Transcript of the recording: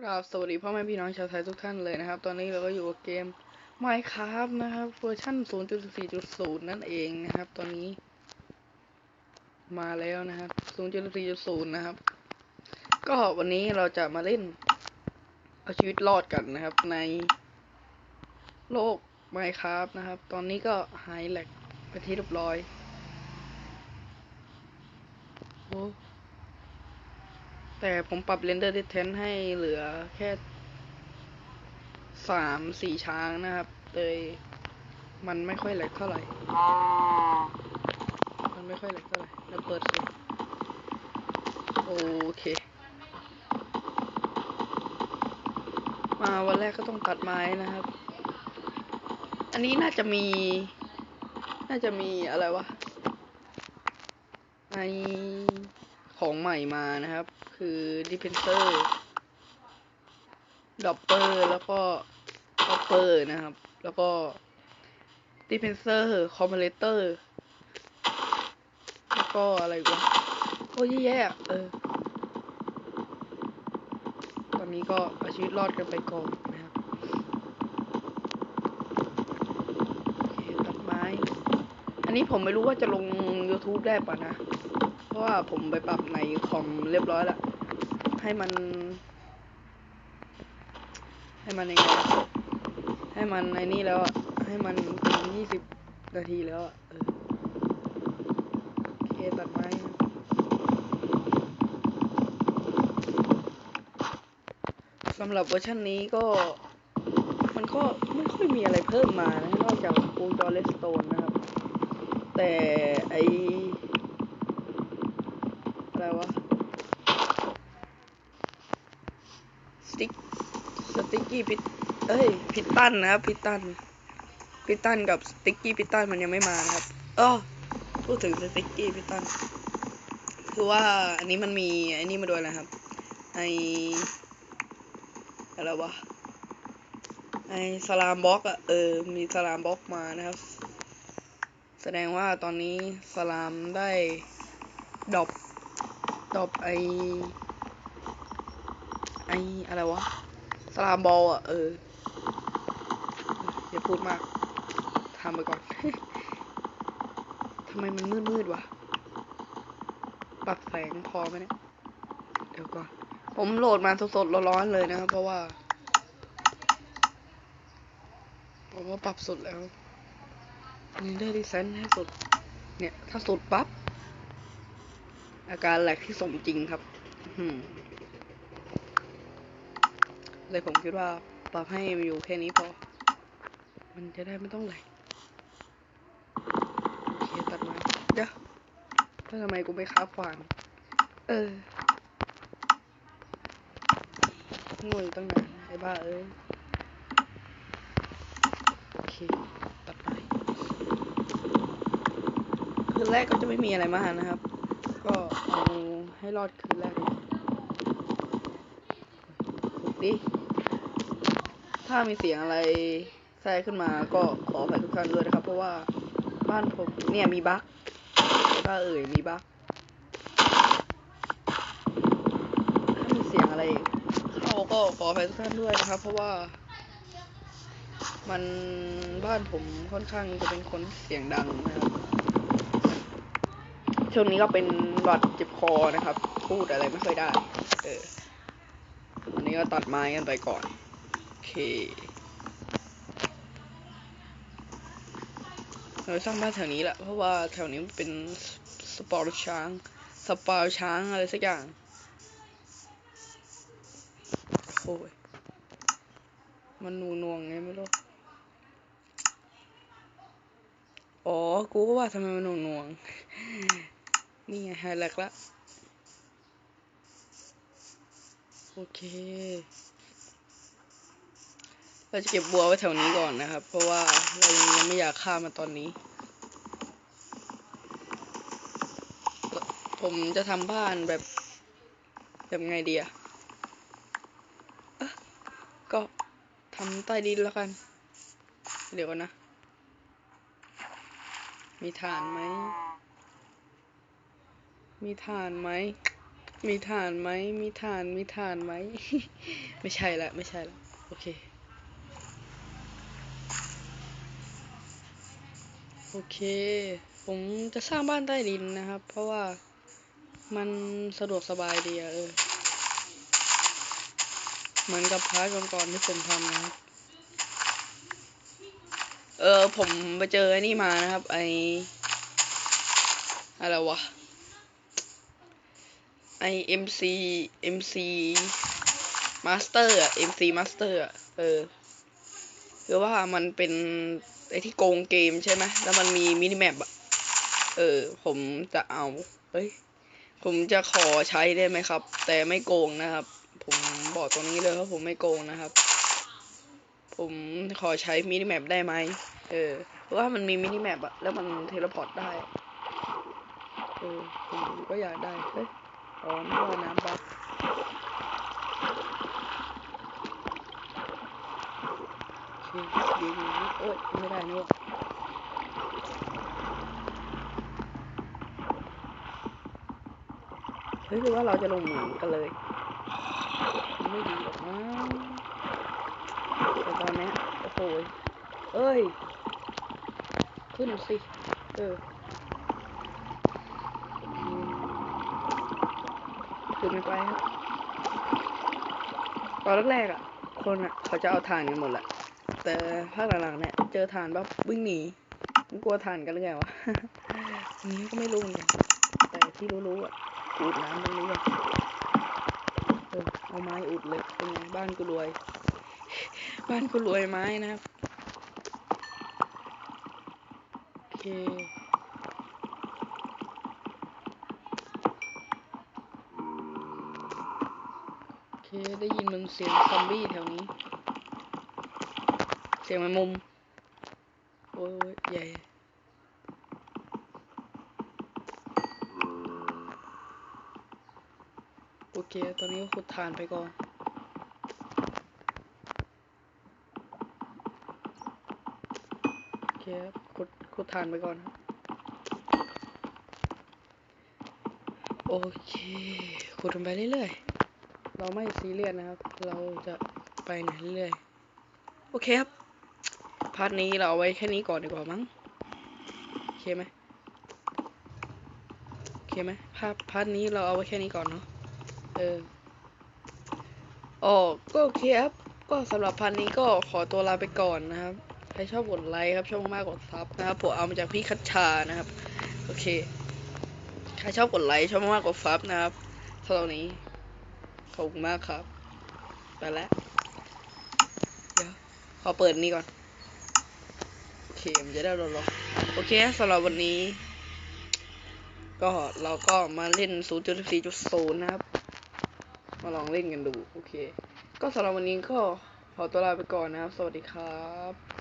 ราบสวัสดีพ่อแม่พี่น้องชาวไทยทุกท่านเลยนะครับ ตอนนี้เราก็อยู่กับเกม Minecraft นะครับเวอร์ชัน0.4.0 นั่นเองนะครับ ตอนนี้ มาแล้วนะครับ0.4.0 นะครับ ก็วันนี้เราจะมาเล่น เอาชีวิตรอดกันนะครับ ในโลก Minecraft นะครับ ตอนนี้ก็หายแหลกเป็นที่เรียบร้อยโอ้ แต่ผมปรับ render distance ให้เหลือแค่สามสี่ช้างนะครับ เลยมันไม่ค่อยแหลกเท่าไหร่ มันไม่ค่อยแหลกเท่าไหร่แล้วเปิดสียงโอเค มาวันแรกก็ต้องตัดไม้นะครับ อันนี้น่าจะมี น่าจะมีอะไรวะในของใหม่มานะครับ คือ dispenser dropper แล้วก็ hopper นะครับ แล้วก็ dispenser comparator แล้วก็อะไรอีกวะโอ้ยแย่อะเออ ตอนนี้ก็เอาชีวิตรอดกันไปก่อนนะครับโอเคตัดไม้ อันนี้ผมไม่รู้ว่าจะลง YouTube ได้ป่ะนะ เพราะว่าผมไปปรับในคอมเรียบร้อยแล้ว ให้มัน ให้มันยังไงให้มันในนี่แล้ว ให้มันเป็นยี่สิบนาทีแล้วเออโอเคตัดไม้สำหรับเวอร์ชันนี้ก็มันก็ไม่ค่อยมีอะไรเพิ่มมานะนอกจากวงจรเลสโตนนะครับ แต่ไออะไรวะ สติ๊ก สติ๊ กกี้พิตเอ้ยพิตตันนะครับพิตตันพิตตันกับสติ๊กกี้พิตตันมันยังไม่มานะครับอ๋อพูดถึงสติ๊กกี้พิตตันคือว่าอันนี้มันมีไอ้นี่มาด้วยนะครับไออะไรวะไอสลามบล็อกอะเออมีสลามบล็อกมานะครับ แสดงว่าตอนนี้สลามได้ดรอปดรอปไอไออะไรวะ สลามบอลอะ เออ อย่าพูดมากทำไปก่อน ทำไมมันมืดมืดๆวะ ปรับแสงพอไหมเนี่ย เดี๋ยวก่อน ผมโหลดมาสดๆร้อนๆเลยนะครับ เพราะว่า ผมว่าปรับสุดแล้วนี่ได้ดีไซน์ให้สุด เนี่ย ถ้าสุดปั๊บ อาการแหลกที่สมจริงครับ อืม เลยผมคิดว่าปรับให้มันอยู่แค่นี้พอ มันจะได้ไม่ต้องไหลโอเคตัดม้เดี๋ยวแล้วทำไมกูไม่ค้าบขวานเออโง่อยู่ตั้งนานไอ้บ้าเอ้ยโอเคตัดไม้คืนแรกก็จะไม่มีอะไรมากนะครับ ก็เอาให้รอดคืนแรกเลยดิ ถ้ามีเสียงอะไรแทรกขึ้นมาก็ขออภัยทุกท่านด้วยนะครับ เพราะว่าบ้านผมเนี่ยมีบั๊กถ้าเอ่ยมีบั๊กถ้ามีเสียงอะไรเข้าก็ขออภัยทุกท่านด้วยนะครับ เพราะว่า มันบ้านผมค่อนข้างจะเป็นคนเสียงดังนะครับช่วงนี้ก็เป็นหวัดเจ็บคอนะครับ พูดอะไรไม่ค่อยได้ เอออันนี้ก็ตัดไม้กันไปก่อน เคเราสร้างบ้านแถวนี้แหละเพราะว่าแถวนี้มันเป็นสปอร์ตช้างสปาร์ช้างอะไรสักอย่างโอ้ยมันนูนวงไงไม่รู้ อ๋อ กูก็ว่าทำไมมันนูนวง นี่ไงไฮไลท์ละ โอเค เราจะเก็บบัวไว้แถวนี้ก่อนนะครับ เพราะว่าเรายังไม่อยากฆ่ามันตอนนี้ ผมจะทำบ้านแบบ แบบไงดีอะก็ทำใต้ดินแล้วกัน เดี๋ยวก่อนนะ มีฐานไหม มีฐานไหม มีฐานไหม มีฐาน มีฐานไหม ไม่ใช่ละ ไม่ใช่ละ โอเค โอเค ผมจะสร้างบ้านใต้ดินนะครับ เพราะว่ามันสะดวกสบายดีอะเออ เหมือนกับพาร์ทก่อนๆที่ผมทำนะครับ เออ ผมไปเจอไอ้นี่มานะครับ ไออะไรวะ ไอ MC MC Master อร์อะ MC Master อะเออ คือว่ามันเป็น ไอที่โกงเกมใช่ไหมแล้วมันมีมินิแมปอะเออ ผมจะเอาเฮ้ย ผมจะขอใช้ได้ไหมครับ แต่ไม่โกงนะครับ ผมบอกตรงนี้เลยว่าผมไม่โกงนะครับ ผมขอใช้มินิแมปได้ไหมเออ เพราะว่ามันมีมินิแมปอะแล้วมันเทเลพอร์ตได้ เออ ผมก็อยากได้ เฮ้ย อ๋อไม่ว่าน้ำบัฟ โอเดี๋ยวอยู่นี่เอ้ยไม่ได้นี่วะเฮ้ยคือว่าเราจะลงเหมือนกันเลย ไม่ดีหรอกนะแต่ตอนนี้โอ้โหเอ้ย ขึ้นสิ เออขึ้นไม่ไปครับตอนแรกๆอะ คนอะ เขาจะเอาถ่านกันหมดแหละ แต่ภาคหลังๆเนี่ย เจอถ่านแบบวิ่งหนีมันกลัวถ่านกันหรือไงวะนี้ก็ไม่รู้เหมือนกันแต่ที่รู้ๆอะอุดน้ำตรงนี้อะเออเอาไม้อุดเลยเป็นไงบ้านกูรวย บ้านกูรวยไม้นะครับโอเคโอเคได้ยินมันเสียงซอมบี้แถวนี้ สียงมันมุม โอ้ยใหญ่โอเค ตอนนี้ก็ขุดฐานไปก่อน โอเคครับขุดขุดฐานไปก่อนครับ โอเค ขุดไปเรื่อยๆ เราไม่ซีเรียสนะครับ เราจะไปไหนเรื่อยๆ โอเคครับ พาร์ทนี้เราเอาไว้แค่นี้ก่อนดีกว่ามั้งโอเคไหมโอเคไหมพาร์ทพาร์ทนี้เราเอาไว้แค่นี้ก่อนเนาะเอออ๋อก็โอเคครับ ก็สำหรับพันนี้ก็ขอตัวลาไปก่อนนะครับ ใครชอบกดไลค์ครับ ชอบมากกดซับนะครับ ผมเอามาจากพี่คัชชานะครับ โอเค ใครชอบกดไลค์ชอบมากกดซับนะครับสำหรับนนี้ ขอบคุณมากครับ ไปแล้ว เดี๋ยว ขอเปิดนี่ก่อน เคมันจะได้รองโอเคสำหรับวันนี้ ก็เราก็มาเล่น0.4.0 นะครับ มาลองเล่นกันดู โอเค ก็สำหรับวันนี้ก็ขอตัวลาไปก่อนนะครับ สวัสดีครับ